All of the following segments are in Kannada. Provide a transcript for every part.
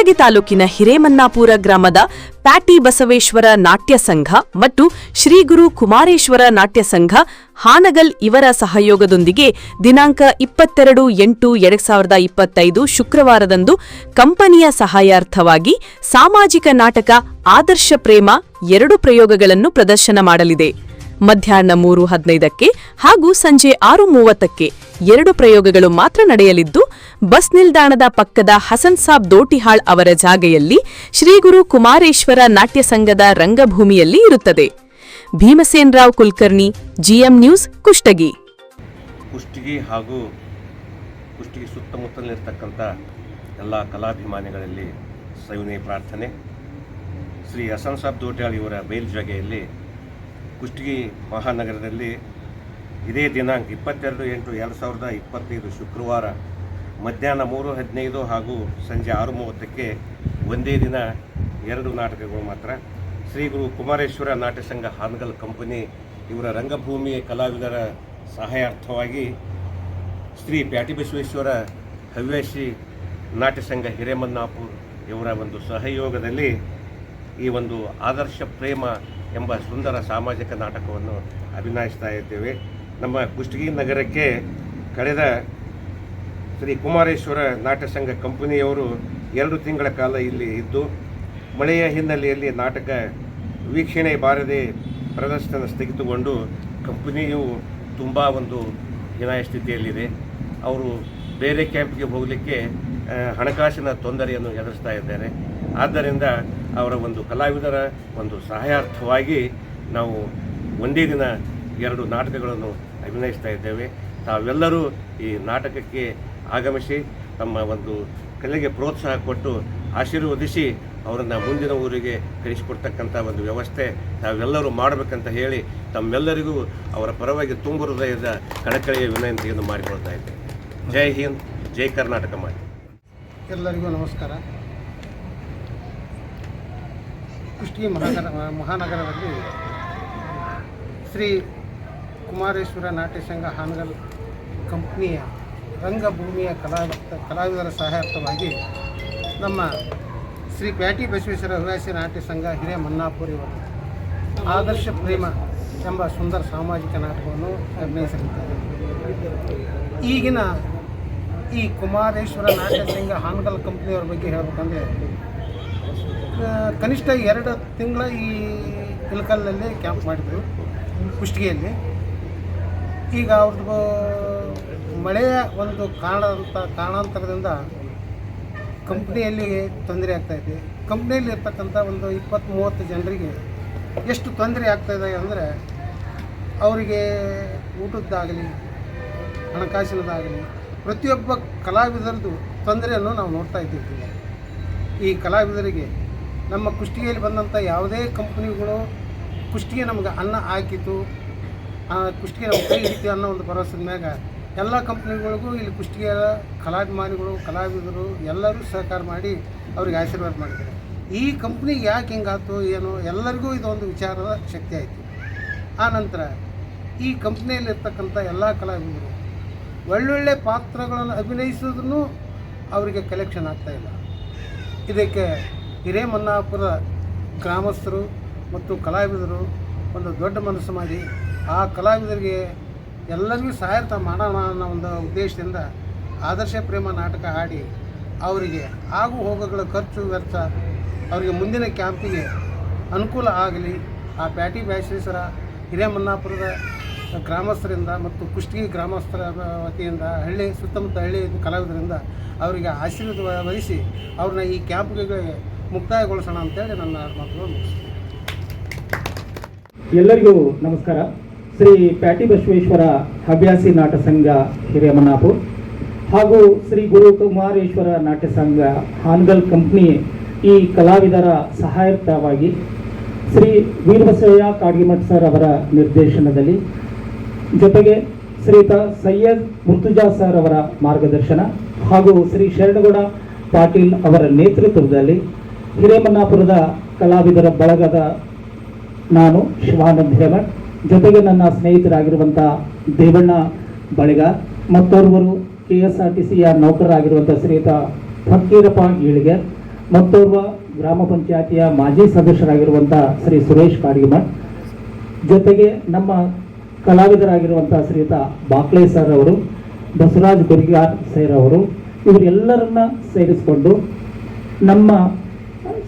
ಕುಷ್ಟಗಿ ತಾಲೂಕಿನ ಹಿರೇಮನ್ನಾಪುರ ಗ್ರಾಮದ ಪ್ಯಾಟಿ ಬಸವೇಶ್ವರ ನಾಟ್ಯ ಸಂಘ ಮತ್ತು ಶ್ರೀಗುರು ಕುಮಾರೇಶ್ವರ ನಾಟ್ಯ ಸಂಘ ಹಾನಗಲ್ ಇವರ ಸಹಯೋಗದೊಂದಿಗೆ ದಿನಾಂಕ ಇಪ್ಪತ್ತೆರಡು ಎಂಟು ಎರಡ್ ಸಾವಿರದ ಇಪ್ಪತ್ತೈದು ಶುಕ್ರವಾರದಂದು ಕಂಪನಿಯ ಸಹಾಯಾರ್ಥವಾಗಿ ಸಾಮಾಜಿಕ ನಾಟಕ ಆದರ್ಶ ಪ್ರೇಮ ಎರಡು ಪ್ರಯೋಗಗಳನ್ನು ಪ್ರದರ್ಶನ ಮಾಡಲಿದೆ. ಮಧ್ಯಾಹ್ನ ಮೂರು ಹದಿನೈದಕ್ಕೆ ಹಾಗೂ ಸಂಜೆ ಆರು ಮೂವತ್ತಕ್ಕೆ ಎರಡು ಪ್ರಯೋಗಗಳು ಮಾತ್ರ ನಡೆಯಲಿದ್ದು, ಬಸ್ ನಿಲ್ದಾಣದ ಪಕ್ಕದ ಹಸನ್ ಸಾಬ್ ದೋಟಿಹಾಳ್ ಅವರ ಜಾಗೆಯಲ್ಲಿ ಶ್ರೀಗುರು ಕುಮಾರೇಶ್ವರ ನಾಟ್ಯ ಸಂಘದ ರಂಗಭೂಮಿಯಲ್ಲಿ ಇರುತ್ತದೆ. Bhimsen Rao Kulkarni, GM news, Kushtagi. Kushtagi ಹಾಗೂ ಕುಷ್ಟಗಿ ಸುತ್ತಮುತ್ತಲಿರ್ತಕ್ಕಂಥ ಎಲ್ಲ ಕಲಾಭಿಮಾನಿಗಳಲ್ಲಿ ಸವಿನಯ ಪ್ರಾರ್ಥನೆ. ಶ್ರೀ ಹಸನ್ ಸಾಬ್ ದೋಟ್ಯಾಳ್ ಇವರ ಬಯಲುಜಾಗೆಯಲ್ಲಿ ಕುಷ್ಟಗಿ ಮಹಾನಗರದಲ್ಲಿ ಇದೇ ದಿನಾಂಕ ಇಪ್ಪತ್ತೆರಡು ಎಂಟು ಎರಡು ಸಾವಿರದ ಇಪ್ಪತ್ತೈದು ಶುಕ್ರವಾರ ಮಧ್ಯಾಹ್ನ ಮೂರು ಹದಿನೈದು ಹಾಗೂ ಸಂಜೆ ಆರು ಮೂವತ್ತಕ್ಕೆ ಒಂದೇ ದಿನ ಎರಡು ನಾಟಕಗಳು ಮಾತ್ರ. ಶ್ರೀ ಗುರು ಕುಮಾರೇಶ್ವರ ನಾಟ್ಯ ಸಂಘ ಹಾನಗಲ್ ಕಂಪನಿ ಇವರ ರಂಗಭೂಮಿ ಕಲಾವಿದರ ಸಹಾಯಾರ್ಥವಾಗಿ ಶ್ರೀ ಪ್ಯಾಟಿ ಬಸವೇಶ್ವರ ಹವ್ಯಾಸಿ ನಾಟ್ಯ ಸಂಘ ಹಿರೇಮನ್ನಾಪುರ್ ಇವರ ಒಂದು ಸಹಯೋಗದಲ್ಲಿ ಈ ಒಂದು ಆದರ್ಶ ಪ್ರೇಮ ಎಂಬ ಸುಂದರ ಸಾಮಾಜಿಕ ನಾಟಕವನ್ನು ಅಭಿನಯಿಸ್ತಾ ಇದ್ದೇವೆ. ನಮ್ಮ ಕುಷ್ಟಗಿ ನಗರಕ್ಕೆ ಕಳೆದ ಶ್ರೀ ಕುಮಾರೇಶ್ವರ ನಾಟ್ಯ ಸಂಘ ಕಂಪನಿಯವರು ಎರಡು ತಿಂಗಳ ಕಾಲ ಇಲ್ಲಿ ಇದ್ದು, ಮಳೆಯ ಹಿನ್ನೆಲೆಯಲ್ಲಿ ನಾಟಕ ವೀಕ್ಷಣೆ ಬಾರದೆ ಪ್ರದರ್ಶನ ಸ್ಥಗಿತಗೊಂಡು ಕಂಪನಿಯು ತುಂಬ ಒಂದು ಹೀನಾಯ ಸ್ಥಿತಿಯಲ್ಲಿದೆ. ಅವರು ಬೇರೆ ಕ್ಯಾಂಪ್ಗೆ ಹೋಗಲಿಕ್ಕೆ ಹಣಕಾಸಿನ ತೊಂದರೆಯನ್ನು ಎದುರಿಸ್ತಾ ಇದ್ದಾರೆ. ಆದ್ದರಿಂದ ಅವರ ಒಂದು ಕಲಾವಿದರ ಒಂದು ಸಹಾಯಾರ್ಥವಾಗಿ ನಾವು ಒಂದೇ ದಿನ ಎರಡು ನಾಟಕಗಳನ್ನು ಅಭಿನಯಿಸ್ತಾ ಇದ್ದೇವೆ. ತಾವೆಲ್ಲರೂ ಈ ನಾಟಕಕ್ಕೆ ಆಗಮಿಸಿ ತಮ್ಮ ಒಂದು ಕಲೆಗೆ ಪ್ರೋತ್ಸಾಹ ಕೊಟ್ಟು ಆಶೀರ್ವದಿಸಿ ಅವರನ್ನು ಮುಂದಿನ ಊರಿಗೆ ಕಳಿಸಿಕೊಡ್ತಕ್ಕಂಥ ಒಂದು ವ್ಯವಸ್ಥೆ ತಾವೆಲ್ಲರೂ ಮಾಡಬೇಕಂತ ಹೇಳಿ ತಮ್ಮೆಲ್ಲರಿಗೂ ಅವರ ಪರವಾಗಿ ತುಂಬ ಹೃದಯದ ಕಳಕಳಿಯ ವಿನಂತಿಯನ್ನು ಮಾಡಿಕೊಳ್ತಾ ಇದ್ದೇವೆ ಜೈ ಹಿಂದ್, ಜೈ ಕರ್ನಾಟಕ ಮಾಡಿ ಎಲ್ಲರಿಗೂ ನಮಸ್ಕಾರ. ಕುಷ್ಟಗಿ ಮಹಾನಗರ, ಮಹಾನಗರದಲ್ಲಿ ಶ್ರೀ ಕುಮಾರೇಶ್ವರ ನಾಟ್ಯ ಸಂಘ ಹಾನಗಲ್ ಕಂಪ್ನಿಯ ರಂಗಭೂಮಿಯ ಕಲಾ ಕಲಾವಿದರ ಸಹಾಯಾರ್ಥವಾಗಿ ನಮ್ಮ ಶ್ರೀ ಪ್ಯಾಟಿ ಬಸವೇಶ್ವರ ಹವ್ಯಾಸಿ ನಾಟ್ಯ ಸಂಘ ಹಿರಿಯ ಮನ್ನಾಪುರಿ ಆದರ್ಶ ಪ್ರೇಮ ಎಂಬ ಸುಂದರ ಸಾಮಾಜಿಕ ನಾಟಕವನ್ನು ಅಭಿನಯಿಸಲಿದ್ದಾರೆ ಈಗಿನ ಈ ಕುಮಾರೇಶ್ವರ ನಾಟ್ಯ ಸಂಘ ಹಾನಗಲ್ ಕಂಪ್ನಿಯವ್ರ ಬಗ್ಗೆ ಹೇಳ್ಬೇಕಂದ್ರೆ ಕನಿಷ್ಠ ಎರಡು ತಿಂಗಳ ಈ ಇಳಕಲ್ಲಲ್ಲಿ ಕ್ಯಾಂಪ್ ಮಾಡಿದರು ಕುಷ್ಟಗಿಯಲ್ಲಿ. ಈಗ ಅವ್ರದ್ದು ಮಳೆಯ ಒಂದು ಕಾರಣದಂಥ ಕಾರಣಾಂತರದಿಂದ ಕಂಪ್ನಿಯಲ್ಲಿ ತೊಂದರೆ ಆಗ್ತಾಯಿದೆ ಕಂಪ್ನಿಯಲ್ಲಿ ಇರ್ತಕ್ಕಂಥ ಒಂದು ಇಪ್ಪತ್ತು ಮೂವತ್ತು ಜನರಿಗೆ ಎಷ್ಟು ತೊಂದರೆ ಆಗ್ತಾಯಿದೆ ಅಂದರೆ ಅವರಿಗೆ ಊಟದ್ದಾಗಲಿ, ಹಣಕಾಸಿನದಾಗಲಿ, ಪ್ರತಿಯೊಬ್ಬ ಕಲಾವಿದರದ್ದು ತೊಂದರೆಯನ್ನು ನಾವು ನೋಡ್ತಾ ಇದ್ದೀವಿ. ಈ ಕಲಾವಿದರಿಗೆ ನಮ್ಮ ಕುಷ್ಟಿಗೆಯಲ್ಲಿ ಬಂದಂಥ ಯಾವುದೇ ಕಂಪ್ನಿಗಳು ಕುಷ್ಟಿಗೆ ನಮ್ಗೆ ಅನ್ನ ಹಾಕಿತು ಕುಷ್ಟಿಗೆ ನಮ್ಮ ಕೈ ಹಿಡಿತು ಅನ್ನೋ ಒಂದು ಭರವಸದ ಮ್ಯಾಗ ಎಲ್ಲ ಕಂಪ್ನಿಗಳಿಗೂ ಇಲ್ಲಿ ಕುಷ್ಟಿಗೆಯ ಕಲಾಭಿಮಾನಿಗಳು, ಕಲಾವಿದರು ಎಲ್ಲರೂ ಸಹಕಾರ ಮಾಡಿ ಅವ್ರಿಗೆ ಆಶೀರ್ವಾದ ಮಾಡಿದ್ದಾರೆ. ಈ ಕಂಪ್ನಿಗೆ ಯಾಕೆ ಹಿಂಗಾಯ್ತು, ಏನು, ಎಲ್ಲರಿಗೂ ಇದೊಂದು ವಿಚಾರದ ಶಕ್ತಿ ಆಯಿತು. ಆ ನಂತರ ಈ ಕಂಪ್ನಿಯಲ್ಲಿರ್ತಕ್ಕಂಥ ಎಲ್ಲ ಕಲಾವಿದರು ಒಳ್ಳೊಳ್ಳೆ ಪಾತ್ರಗಳನ್ನು ಅಭಿನಯಿಸೋದನ್ನು ಅವರಿಗೆ ಕಲೆಕ್ಷನ್ ಆಗ್ತಾಯಿಲ್ಲ ಇದಕ್ಕೆ ಹಿರೇಮನ್ನಾಪುರ ಗ್ರಾಮಸ್ಥರು ಮತ್ತು ಕಲಾವಿದರು ಒಂದು ದೊಡ್ಡ ಮನಸ್ಸು ಮಾಡಿ ಆ ಕಲಾವಿದರಿಗೆ ಎಲ್ಲರಿಗೂ ಸಹಾಯತ ಮಾಡೋಣ ಅನ್ನೋ ಒಂದು ಉದ್ದೇಶದಿಂದ ಆದರ್ಶ ಪ್ರೇಮ ನಾಟಕ ಆಡಿ ಅವರಿಗೆ ಆಗು ಹೋಗುಗಳ ಖರ್ಚು ವ್ಯರ್ಥ ಅವರಿಗೆ ಮುಂದಿನ ಕ್ಯಾಂಪಿಗೆ ಅನುಕೂಲ ಆಗಲಿ, ಆ ಪ್ಯಾಟಿ ಬ್ಯಾಶ್ವೇಶ್ವರ ಹಿರೇಮನ್ನಾಪುರದ ಗ್ರಾಮಸ್ಥರಿಂದ ಮತ್ತು ಕುಷ್ಟಗಿ ಗ್ರಾಮಸ್ಥರ ವತಿಯಿಂದ ಹಳ್ಳಿ, ಸುತ್ತಮುತ್ತ ಹಳ್ಳಿ ಕಲಾವಿದರಿಂದ ಅವರಿಗೆ ಆಶೀರ್ವಾದ ವಹಿಸಿ ಅವ್ರನ್ನ ಈ ಕ್ಯಾಂಪ್ಗೆ ಮುಕ್ತಾಯಗೊಳಿಸೋಣ ಅಂತೇಳಿ ನನ್ನ ಮಾತುಗಳು ಎಲ್ಲರಿಗೂ ನಮಸ್ಕಾರ. ಶ್ರೀ ಪ್ಯಾಟಿ ಬಸವೇಶ್ವರ ಹವ್ಯಾಸಿ ನಾಟ ಸಂಘ ಹಿರೇಮನ್ನಾಪುರ್ ಹಾಗೂ ಶ್ರೀ ಗುರುಕುಮಾರೇಶ್ವರ ನಾಟ್ಯ ಸಂಘ ಹಾನ್ಗಲ್ ಕಂಪ್ನಿ ಈ ಕಲಾವಿದರ ಸಹಾಯಕವಾಗಿ ಶ್ರೀ ವೀರಬಸಯ್ಯ ಕಾಡ್ಗಿಮಠ್ ಸರ್ ಅವರ ನಿರ್ದೇಶನದಲ್ಲಿ ಜೊತೆಗೆ ಶ್ರೀತ ಸೈಯದ್ ಮುರ್ತುಜಾ ಸರ್ ಅವರ ಮಾರ್ಗದರ್ಶನ ಹಾಗೂ ಶ್ರೀ ಶರಣಗೌಡ ಪಾಟೀಲ್ ಅವರ ನೇತೃತ್ವದಲ್ಲಿ ಹಿರೇಮನ್ನಾಪುರದ ಕಲಾವಿದರ ಬಳಗದ ನಾನು ಶಿವಾನಂದ್ ಹಿರೇಮಠ್ ಜೊತೆಗೆ ನನ್ನ ಸ್ನೇಹಿತರಾಗಿರುವಂಥ ದೇವಣ್ಣ ಬಳಿಗ, ಮತ್ತೋರ್ವರು ಕೆ ಎಸ್ ಆರ್ ಟಿ ಸಿಯ ನೌಕರರಾಗಿರುವಂಥ ಶ್ರೀಯುತ ಫಕ್ಕೀರಪ್ಪ ಈಳಿಗೆ ಮತ್ತೋರ್ವ ಗ್ರಾಮ ಪಂಚಾಯತಿಯ ಮಾಜಿ ಸದಸ್ಯರಾಗಿರುವಂಥ ಶ್ರೀ ಸುರೇಶ್ ಕಾಡಿಮಠ್ ಜೊತೆಗೆ ನಮ್ಮ ಕಲಾವಿದರಾಗಿರುವಂಥ ಶ್ರೀಯುತ ಬಾಕ್ಲೆ ಸರ್ ಅವರು, ಬಸವರಾಜ್ ಗುರಿಗಾರ್ ಸರ್ ಅವರು, ಇವರೆಲ್ಲರನ್ನ ಸೇರಿಸಿಕೊಂಡು ನಮ್ಮ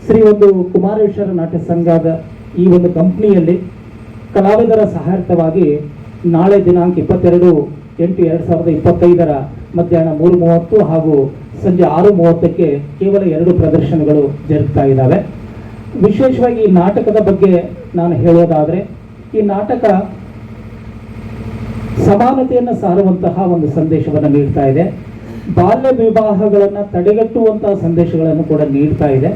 ಶ್ರೀ ಒಂದು ಕುಮಾರೇಶ್ವರ ನಾಟ್ಯ ಸಂಘದ ಈ ಒಂದು ಕಂಪ್ನಿಯಲ್ಲಿ ಕಲಾವಿದರ ಸಹಾಯಾರ್ಥವಾಗಿ ನಾಳೆ ದಿನಾಂಕ ಇಪ್ಪತ್ತೆರಡು ಎಂಟು ಎರಡು ಸಾವಿರದ ಇಪ್ಪತ್ತೈದರ ಮಧ್ಯಾಹ್ನ ಮೂರು ಮೂವತ್ತು ಹಾಗೂ ಸಂಜೆ ಆರು ಮೂವತ್ತಕ್ಕೆ ಕೇವಲ ಎರಡು ಪ್ರದರ್ಶನಗಳು ಜರುಗ್ತಾ ಇದ್ದಾವೆ. ವಿಶೇಷವಾಗಿ ಈ ನಾಟಕದ ಬಗ್ಗೆ ನಾನು ಹೇಳೋದಾದರೆ, ಈ ನಾಟಕ ಸಮಾನತೆಯನ್ನು ಸಾರುವಂತಹ ಒಂದು ಸಂದೇಶವನ್ನು ನೀಡ್ತಾ ಇದೆ. ಬಾಲ್ಯ ವಿವಾಹಗಳನ್ನು ತಡೆಗಟ್ಟುವಂತಹ ಸಂದೇಶಗಳನ್ನು ಕೂಡ ನೀಡ್ತಾ ಇದೆ.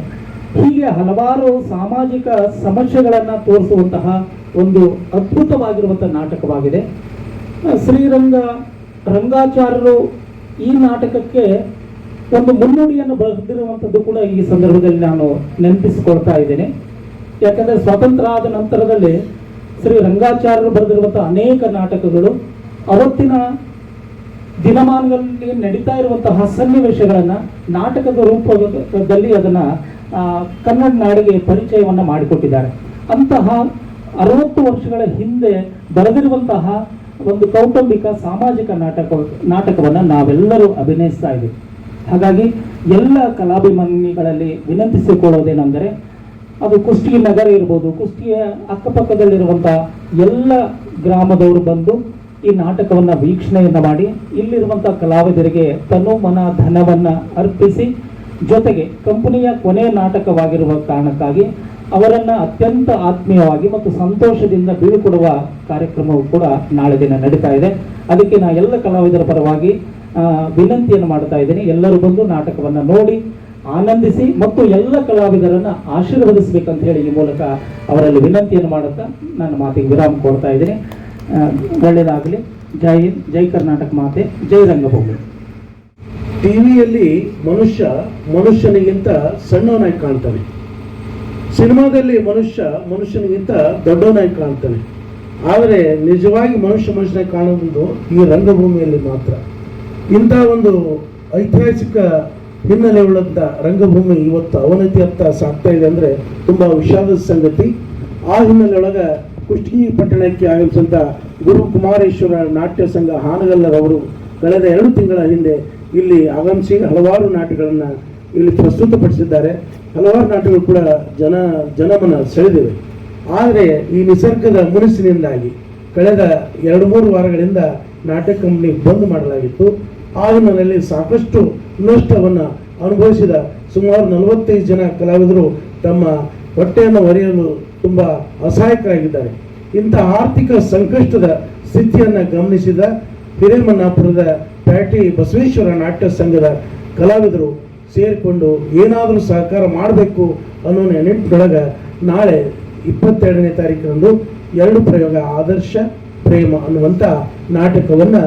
ಹೀಗೆ ಹಲವಾರು ಸಾಮಾಜಿಕ ಸಮಸ್ಯೆಗಳನ್ನು ತೋರಿಸುವಂತಹ ಒಂದು ಅದ್ಭುತವಾಗಿರುವಂತಹ ನಾಟಕವಾಗಿದೆ. ಶ್ರೀರಂಗ ರಂಗಾಚಾರ್ಯರು ಈ ನಾಟಕಕ್ಕೆ ಒಂದು ಮುನ್ನುಡಿಯನ್ನು ಬರೆದಿರುವಂಥದ್ದು ಕೂಡ ಈ ಸಂದರ್ಭದಲ್ಲಿ ನಾನು ನೆನಪಿಸಿಕೊಳ್ತಾ ಇದ್ದೇನೆ. ಯಾಕಂದರೆ ಸ್ವಾತಂತ್ರ್ಯ ಆದ ನಂತರದಲ್ಲಿ ಶ್ರೀ ರಂಗಾಚಾರ್ಯರು ಬರೆದಿರುವಂತಹ ಅನೇಕ ನಾಟಕಗಳು, ಅವತ್ತಿನ ದಿನಮಾನಗಳಲ್ಲಿ ನಡೀತಾ ಇರುವಂತಹ ಸನ್ನಿವೇಶಗಳನ್ನು ನಾಟಕದ ರೂಪದಲ್ಲಿ ಅದನ್ನ ಕನ್ನಡ ನಾಡಿಗೆ ಪರಿಚಯವನ್ನು ಮಾಡಿಕೊಟ್ಟಿದ್ದಾರೆ. ಅಂತಹ ಅರವತ್ತು ವರ್ಷಗಳ ಹಿಂದೆ ಬರೆದಿರುವಂತಹ ಒಂದು ಕೌಟುಂಬಿಕ ಸಾಮಾಜಿಕ ನಾಟಕ, ನಾಟಕವನ್ನು ನಾವೆಲ್ಲರೂ ಅಭಿನಯಿಸ್ತಾ ಇದ್ದೀವಿ. ಹಾಗಾಗಿ ಎಲ್ಲ ಕಲಾಭಿಮಾನಿಗಳಲ್ಲಿ ವಿನಂತಿಸಿಕೊಳ್ಳೋದೇನೆಂದರೆ, ಅದು ಕುಷ್ಟಗಿ ನಗರ ಇರ್ಬೋದು ಕುಷ್ಟಗಿಯ ಅಕ್ಕಪಕ್ಕದಲ್ಲಿರುವಂಥ ಎಲ್ಲ ಗ್ರಾಮದವರು ಬಂದು ಈ ನಾಟಕವನ್ನು ವೀಕ್ಷಣೆಯನ್ನು ಮಾಡಿ ಇಲ್ಲಿರುವಂಥ ಕಲಾವಿದರಿಗೆ ತನು ಮನ ಧನವನ್ನು ಅರ್ಪಿಸಿ ಜೊತೆಗೆ ಕಂಪನಿಯ ಕೊನೆಯ ನಾಟಕವಾಗಿರುವ ಕಾರಣಕ್ಕಾಗಿ ಅವರನ್ನು ಅತ್ಯಂತ ಆತ್ಮೀಯವಾಗಿ ಮತ್ತು ಸಂತೋಷದಿಂದ ಬೀಳ್ಕೊಡುವ ಕಾರ್ಯಕ್ರಮವು ಕೂಡ ನಾಳೆ ದಿನ ನಡೀತಾ ಇದೆ. ಅದಕ್ಕೆ ನಾ ಎಲ್ಲ ಕಲಾವಿದರ ಪರವಾಗಿ ವಿನಂತಿಯನ್ನು ಮಾಡ್ತಾ ಇದ್ದೀನಿ. ಎಲ್ಲರೂ ಬಂದು ನಾಟಕವನ್ನು ನೋಡಿ, ಆನಂದಿಸಿ ಮತ್ತು ಎಲ್ಲ ಕಲಾವಿದರನ್ನ ಆಶೀರ್ವದಿಸಬೇಕಂತ ಹೇಳಿ ಈ ಮೂಲಕ ಅವರಲ್ಲಿ ವಿನಂತಿಯನ್ನು ಮಾಡುತ್ತಾ ನನ್ನ ಮಾತಿಗೆ ವಿರಾಮ ಕೊಡ್ತಾ ಇದ್ದೀನಿ. ಒಳ್ಳೆಯದಾಗಲಿ. ಜೈ ಹಿಂದ್, ಜೈ ಕರ್ನಾಟಕ ಮಾತೆ, ಜೈ ರಂಗಭೂಮಿ. ಟಿವಿಯಲ್ಲಿ ಮನುಷ್ಯ ಮನುಷ್ಯನಿಗಿಂತ ಸಣ್ಣವನಾಗಿ ಕಾಣ್ತಾನೆ. ಸಿನಿಮಾದಲ್ಲಿ ಮನುಷ್ಯ ಮನುಷ್ಯನಿಗಿಂತ ದೊಡ್ಡವನಾಗಿ ಕಾಣ್ತಾನೆ. ಆದರೆ ನಿಜವಾಗಿ ಮನುಷ್ಯ ಮನುಷ್ಯನಾಗಿ ಕಾಣೋದು ಈ ರಂಗಭೂಮಿಯಲ್ಲಿ ಮಾತ್ರ. ಇಂಥ ಒಂದು ಐತಿಹಾಸಿಕ ಹಿನ್ನೆಲೆ ಉಳ್ಳಂಥ ರಂಗಭೂಮಿ ಇವತ್ತು ಅವನತಿಯತ್ತ ಸಾಗ್ತಾ ಇದೆ ಅಂದರೆ ತುಂಬ ವಿಷಾದದ ಸಂಗತಿ. ಆ ಹಿನ್ನೆಲೆಯೊಳಗೆ ಕುಷ್ಟಗಿ ಪಟ್ಟಣಕ್ಕೆ ಆಗಮಿಸಿದಂಥ ಗುರು ಕುಮಾರೇಶ್ವರ ನಾಟ್ಯ ಸಂಘ ಹಾನಗಲ್ಲರವರು ಕಳೆದ ಎರಡು ತಿಂಗಳ ಹಿಂದೆ ಇಲ್ಲಿ ಆಗಮಿಸಿ ಹಲವಾರು ನಾಟಕಗಳನ್ನು ಇಲ್ಲಿ ಪ್ರಸ್ತುತಪಡಿಸಿದ್ದಾರೆ. ಹಲವಾರು ನಾಟಕಗಳು ಕೂಡ ಜನ, ಜನಮನ ಸೆಳೆದಿವೆ. ಆದರೆ ಈ ನಿಸರ್ಗದ ಮುನಿಸಿನಿಂದಾಗಿ ಕಳೆದ ಎರಡು ಮೂರು ವಾರಗಳಿಂದ ನಾಟಕ ಕಂಪನಿ ಬಂದ್ ಮಾಡಲಾಗಿತ್ತು. ಆ ದಿನದಲ್ಲಿ ಸಾಕಷ್ಟು ನಷ್ಟವನ್ನು ಅನುಭವಿಸಿದ ಸುಮಾರು ನಲವತ್ತೈದು ಜನ ಕಲಾವಿದರು ತಮ್ಮ ಹೊಟ್ಟೆಯನ್ನು ಹೊರೆಯಲು ತುಂಬ ಅಸಹಾಯಕರಾಗಿದ್ದಾರೆ. ಇಂಥ ಆರ್ಥಿಕ ಸಂಕಷ್ಟದ ಸ್ಥಿತಿಯನ್ನು ಗಮನಿಸಿದ ಹಿರೇಮನ್ನಾಪುರದ ಪ್ಯಾಟಿ ಬಸವೇಶ್ವರ ನಾಟ್ಯ ಸಂಘದ ಕಲಾವಿದರು ಸೇರಿಕೊಂಡು ಏನಾದರೂ ಸಹಕಾರ ಮಾಡಬೇಕು ಅನ್ನೋ ನೆನಪಿನೊಳಗೆ ನಾಳೆ ಇಪ್ಪತ್ತೆರಡನೇ ತಾರೀಕಿನಂದು ಎರಡು ಪ್ರಯೋಗ ಆದರ್ಶ, ಪ್ರೇಮ ಅನ್ನುವಂಥ ನಾಟಕವನ್ನು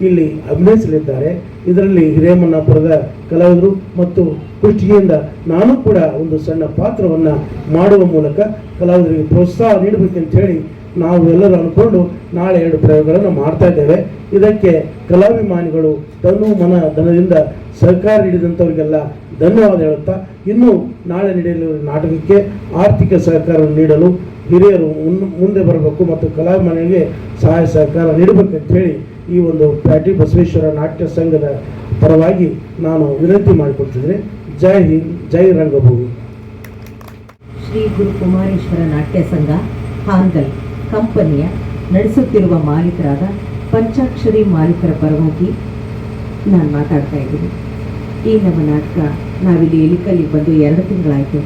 ಇಲ್ಲಿ ಅಭಿನಯಿಸಲಿದ್ದಾರೆ. ಇದರಲ್ಲಿ ಹಿರೇಮನ್ನಾಪುರದ ಕಲಾವಿದರು ಮತ್ತು ಕುಷ್ಟಿಗೆಯಿಂದ ನಾನು ಕೂಡ ಒಂದು ಸಣ್ಣ ಪಾತ್ರವನ್ನು ಮಾಡುವ ಮೂಲಕ ಕಲಾವಿದರಿಗೆ ಪ್ರೋತ್ಸಾಹ ನೀಡಬೇಕಂತ ಹೇಳಿ ನಾವು ಎಲ್ಲರೂ ಅಂದ್ಕೊಂಡು ನಾಳೆ ಎರಡು ಪ್ರಯೋಗಗಳನ್ನು ಮಾಡ್ತಾ ಇದ್ದೇವೆ. ಇದಕ್ಕೆ ಕಲಾಭಿಮಾನಿಗಳು ತನು ಮನ ಧನದಿಂದ ಸಹಕಾರ ನೀಡಿದಂಥವ್ರಿಗೆಲ್ಲ ಧನ್ಯವಾದ ಹೇಳುತ್ತಾ, ಇನ್ನು ನಾಳೆ ನಡೆಯಲಿರುವ ನಾಟಕಕ್ಕೆ ಆರ್ಥಿಕ ಸಹಕಾರ ನೀಡಲು ಹಿರಿಯರು ಮುಂದೆ ಬರಬೇಕು ಮತ್ತು ಕಲಾಭಿಮಾನಿಗಳಿಗೆ ಸಹಾಯ ಸಹಕಾರ ನೀಡಬೇಕಂತ ಹೇಳಿ ಈ ಒಂದು ಪ್ಯಾಟಿ ಬಸವೇಶ್ವರ ನಾಟ್ಯ ಸಂಘದ ಪರವಾಗಿ ನಾನು ವಿನಂತಿ ಮಾಡಿಕೊಡ್ತಿದ್ದೇನೆ ಜೈ ಹಿಂದ್, ಜೈ ರಂಗಭೂಮಿ. ಶ್ರೀ ಗುರು ಕುಮಾರೇಶ್ವರ ನಾಟ್ಯ ಸಂಘ ಹಾನ್ಗಲ್ ಕಂಪನಿಯ ನಡೆಸುತ್ತಿರುವ ಮಾಲೀಕರಾದ ಪಂಚಾಕ್ಷರಿ ಮಾಲೀಕರ ಪರವಾಗಿ ನಾನು ಮಾತಾಡ್ತಾ ಇದ್ದೀನಿ. ಈ ನಮ್ಮ ನಾಟಕ ನಾವಿಲ್ಲಿ ಎಲಿಕಲ್ಲಿ ಬಂದು ಎರಡು ತಿಂಗಳಾಯಿತು.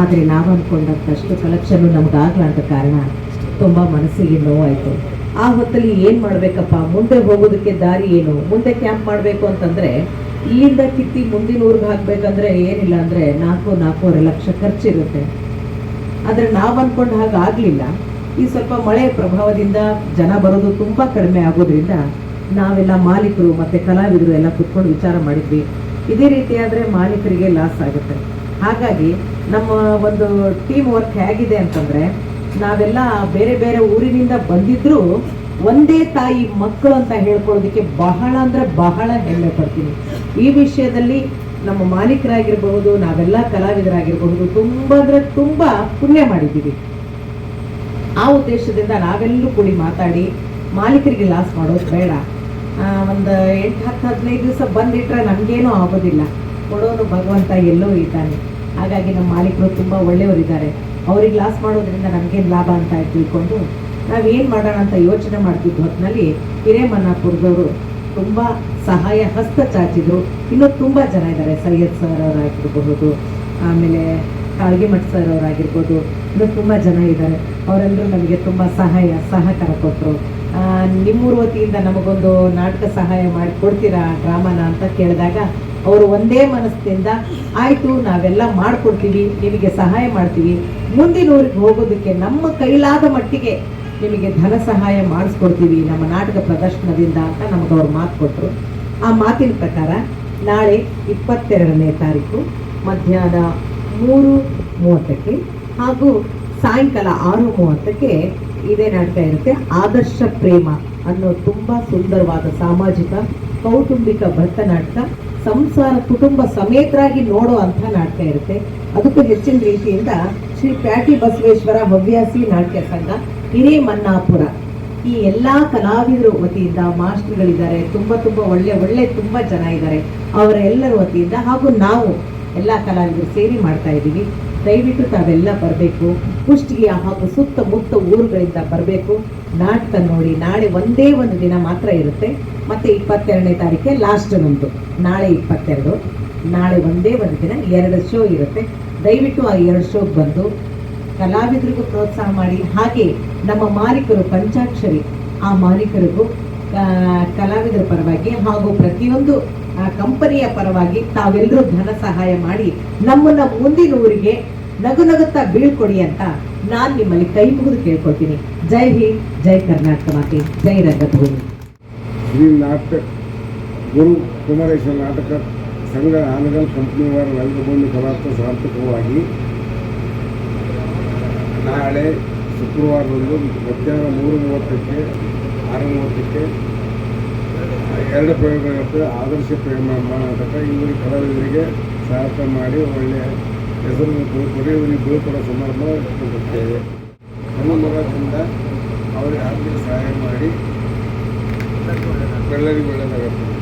ಆದರೆ ನಾವು ಅಂದ್ಕೊಂಡಂತಷ್ಟು ಕಲೆಕ್ಷನ್ನು ನಮಗಾಗ್ಲಾರ್ದ ಕಾರಣ ತುಂಬ ಮನಸ್ಸಿಗೆ ನೋವಾಯಿತು. ಆ ಹೊತ್ತಲ್ಲಿ ಏನು ಮಾಡಬೇಕಪ್ಪ? ಮುಂದೆ ಹೋಗೋದಕ್ಕೆ ದಾರಿ ಏನು? ಮುಂದೆ ಕ್ಯಾಂಪ್ ಮಾಡಬೇಕು ಅಂತಂದರೆ ಇಲ್ಲಿಂದ ಕಿತ್ತಿ ಮುಂದಿನ ಊರಿಗೆ ಹಾಕಬೇಕಂದ್ರೆ ಏನಿಲ್ಲ ಅಂದರೆ ನಾಲ್ಕು ನಾಲ್ಕೂವರೆ ಲಕ್ಷ ಖರ್ಚಿರುತ್ತೆ. ಆದರೆ ನಾವು ಅಂದ್ಕೊಂಡು ಹಾಗೆ ಆಗಲಿಲ್ಲ ಈ ಸ್ವಲ್ಪ ಮಳೆ ಪ್ರಭಾವದಿಂದ ಜನ ಬರೋದು ತುಂಬ ಕಡಿಮೆ ಆಗೋದ್ರಿಂದ ನಾವೆಲ್ಲ ಮಾಲೀಕರು ಮತ್ತು ಕಲಾವಿದರು ಎಲ್ಲ ಕುತ್ಕೊಂಡು ವಿಚಾರ ಮಾಡಿದ್ವಿ. ಇದೇ ರೀತಿ ಆದರೆ ಮಾಲೀಕರಿಗೆ ಲಾಸ್ ಆಗುತ್ತೆ. ಹಾಗಾಗಿ ನಮ್ಮ ಒಂದು ಟೀಮ್ ವರ್ಕ್ ಹೇಗಿದೆ ಅಂತಂದರೆ ನಾವೆಲ್ಲ ಬೇರೆ ಬೇರೆ ಊರಿನಿಂದ ಬಂದಿದ್ದರೂ ಒಂದೇ ತಾಯಿ ಮಕ್ಕಳು ಅಂತ ಹೇಳ್ಕೊಳ್ಳೋದಕ್ಕೆ ಬಹಳ ಅಂದರೆ ಬಹಳ ಹೆಮ್ಮೆ ಪಡ್ತೀನಿ. ಈ ವಿಷಯದಲ್ಲಿ ನಮ್ಮ ಮಾಲೀಕರಾಗಿರಬಹುದು, ನಾವೆಲ್ಲ ಕಲಾವಿದರಾಗಿರಬಹುದು, ತುಂಬ ಅಂದರೆ ತುಂಬ ಪುಣ್ಯ ಮಾಡಿದ್ದೀವಿ. ಆ ಉದ್ದೇಶದಿಂದ ನಾವೆಲ್ಲರೂ ಕೂಡಿ ಮಾತಾಡಿ ಮಾಲೀಕರಿಗೆ ಲಾಸ್ ಮಾಡೋದು ಬೇಡ. ಒಂದು ಎಂಟು, ಹತ್ತು, ಹದಿನೈದು ದಿವಸ ಬಂದಿಟ್ಟರೆ ನಮಗೇನೂ ಆಗೋದಿಲ್ಲ. ಕೊಡೋನು ಭಗವಂತ ಎಲ್ಲೋ ಇದ್ದಾನೆ ಹಾಗಾಗಿ ನಮ್ಮ ಮಾಲೀಕರು ತುಂಬ ಒಳ್ಳೆಯವರಿದ್ದಾರೆ. ಅವ್ರಿಗೆ ಲಾಸ್ ಮಾಡೋದ್ರಿಂದ ನಮಗೇನು ಲಾಭ ಅಂತ ತಿಳ್ಕೊಂಡು ನಾವೇನು ಮಾಡೋಣ ಅಂತ ಯೋಚನೆ ಮಾಡ್ತಿದ್ದ ಹೊತ್ತಿನಲ್ಲಿ ಹಿರೇಮನ್ನಾಪುರದವರು ತುಂಬ ಸಹಾಯ ಹಸ್ತ ಚಾಚಿದ್ರು. ಇನ್ನೂ ತುಂಬ ಜನ ಇದ್ದಾರೆ. ಸೈಯದ್ ಸರ್ ಅವರಾಗಿರಬಹುದು ಆಮೇಲೆ ಕಾಳ್ಗಿಮಠ್ ಸರ್ ಅವರಾಗಿರ್ಬೋದು ಇನ್ನೂ ತುಂಬ ಜನ ಇದ್ದಾರೆ. ಅವರೆಲ್ಲರೂ ನಮಗೆ ತುಂಬ ಸಹಾಯ, ಸಹಕಾರ ಕೊಟ್ಟರು ನಿಮ್ಮೂರು ವತಿಯಿಂದ ನಮಗೊಂದು ನಾಟಕ ಸಹಾಯ ಮಾಡಿ ಕೊಡ್ತೀರಾ ಡ್ರಾಮಾನ ಅಂತ ಕೇಳಿದಾಗ ಅವರು ಒಂದೇ ಮನಸ್ಸಿನಿಂದ, ಆಯಿತು, ನಾವೆಲ್ಲ ಮಾಡಿಕೊಡ್ತೀವಿ, ನಿಮಗೆ ಸಹಾಯ ಮಾಡ್ತೀವಿ. ಮುಂದಿನ ಊರಿಗೆ ಹೋಗೋದಕ್ಕೆ ನಮ್ಮ ಕೈಲಾದ ಮಟ್ಟಿಗೆ ನಿಮಗೆ ಧನ ಸಹಾಯ ಮಾಡಿಸ್ಕೊಡ್ತೀವಿ, ನಮ್ಮ ನಾಟಕ ಪ್ರದರ್ಶನದಿಂದ ಅಂತ ನಮಗೆ ಅವ್ರು ಮಾತು ಕೊಟ್ಟರು ಆ ಮಾತಿನ ಪ್ರಕಾರ ನಾಳೆ ಇಪ್ಪತ್ತೆರಡನೇ ತಾರೀಕು ಮಧ್ಯಾಹ್ನ ಮೂರು ಮೂವತ್ತಕ್ಕೆ ಹಾಗೂ ಸಾಯಂಕಾಲ ಆರು ಮೂವತ್ತಕ್ಕೆ ಇದೇ ನಾಟಕ ಇರುತ್ತೆ. ಆದರ್ಶ ಪ್ರೇಮ ಅನ್ನೋ ತುಂಬ ಸುಂದರವಾದ ಸಾಮಾಜಿಕ, ಕೌಟುಂಬಿಕ ಭರತನಾಟಕ ಸಂಸಾರ ಕುಟುಂಬ ಸಮೇತರಾಗಿ ನೋಡೋ ಅಂಥ ನಾಟಕ ಇರುತ್ತೆ. ಅದಕ್ಕೂ ಹೆಚ್ಚಿನ ರೀತಿಯಿಂದ ಶ್ರೀ ಪ್ಯಾಟಿ ಬಸವೇಶ್ವರ ಹವ್ಯಾಸಿ ನಾಟ್ಯ ಸಂಘ, ಹಿರೇಮನ್ನಾಪುರ. ಈ ಎಲ್ಲ ಕಲಾವಿದರ ವತಿಯಿಂದ, ಮಾಸ್ಟರ್ಗಳಿದ್ದಾರೆ, ತುಂಬ ತುಂಬ ಒಳ್ಳೆ ಒಳ್ಳೆ ತುಂಬ ಜನ ಇದ್ದಾರೆ. ಅವರ ಎಲ್ಲರ ವತಿಯಿಂದ ಹಾಗೂ ನಾವು ಎಲ್ಲ ಕಲಾವಿದರು ಸೇರಿ ಮಾಡ್ತಾ ಇದ್ದೀವಿ. ದಯವಿಟ್ಟು ತಾವೆಲ್ಲ ಬರಬೇಕು. ಕುಷ್ಟಗಿ ಹಾಗೂ ಸುತ್ತಮುತ್ತ ಊರುಗಳಿಂದ ಬರಬೇಕು. ನಾಟಕ ನೋಡಿ, ನಾಳೆ ಒಂದೇ ಒಂದು ದಿನ ಮಾತ್ರ ಇರುತ್ತೆ. ಮತ್ತೆ ಇಪ್ಪತ್ತೆರಡನೇ ತಾರೀಕೆ ಲಾಸ್ಟ್ ನಮ್ಮದು ನಾಳೆ ಇಪ್ಪತ್ತೆರಡು. ನಾಳೆ ಒಂದೇ ಒಂದು ದಿನ ಎರಡು ಶೋ ಇರುತ್ತೆ. ದಯವಿಟ್ಟು ಆ ಎರಡು ಶೋಗೆ ಬಂದು ಕಲಾವಿದರಿಗೂ ಪ್ರೋತ್ಸಾಹ ಮಾಡಿ. ಹಾಗೆ ನಮ್ಮ ಮಾಲೀಕರು, ಪಂಚಾಕ್ಷರಿ, ಆ ಮಾಲೀಕರಿಗೂ ಕಲಾವಿದರ ಪರವಾಗಿ ಹಾಗೂ ಪ್ರತಿಯೊಂದು ಕಂಪನಿಯ ಪರವಾಗಿ ತಾವೆಲ್ಲರೂ ಧನ ಸಹಾಯ ಮಾಡಿ ನಮ್ಮನ್ನ ಮುಂದಿನ ಊರಿಗೆ ನಗು ನಗುತ್ತಾ ಬೀಳ್ಕೊಡಿ ಅಂತ ನಾನು ನಿಮ್ಮಲ್ಲಿ ಕೈ ಮುಗಿದು ಕೇಳ್ಕೊಳ್ತೀನಿ. ಜೈ ಹಿಂದ್, ಜೈ ಕರ್ನಾಟಕ ಮಾತೆ, ಜೈ ರಂಗಭೂಮಿ. ನಾಟಕ, ಗುರು ಕುಮಾರೇಶ್ವರ ನಾಟಕ ಸಂಘ ಆನಗಲ್ ಕಂಪ್ನಿಯವರ ರಂಗಭೂಮಿ ಪದಾರ್ಥ ಸಾರ್ಥಕವಾಗಿ ನಾಳೆ ಶುಕ್ರವಾರದಂದು ಮಧ್ಯಾಹ್ನ ಮೂರು ಮೂವತ್ತಕ್ಕೆ ಆರು ಮೂವತ್ತಕ್ಕೆ ಎರಡು ಪ್ರಯೋಗ ಆದರ್ಶ ಪ್ರೇಮ ಮಾಡತಕ್ಕ ಇವರು ಕಲಾವಿದರಿಗೆ ಸಹಾಯ ಮಾಡಿ ಒಳ್ಳೆಯ ಹೆಸರನ್ನು ಬೀಳ್ಕೊಡಿ ಇವರಿಗೆ ಬೀಳ್ಕೊಡೋ ಸಂದರ್ಭ ಇಟ್ಕೊಂಡಿರ್ತೇವೆ ಹನುಮರದಿಂದ ಅವರಿಗೆ ಆರ್ಥಿಕ ಸಹಾಯ ಮಾಡಿ ಎಲ್ಲರಿಗೂ ಒಳ್ಳೆಯದಾಗಲಿ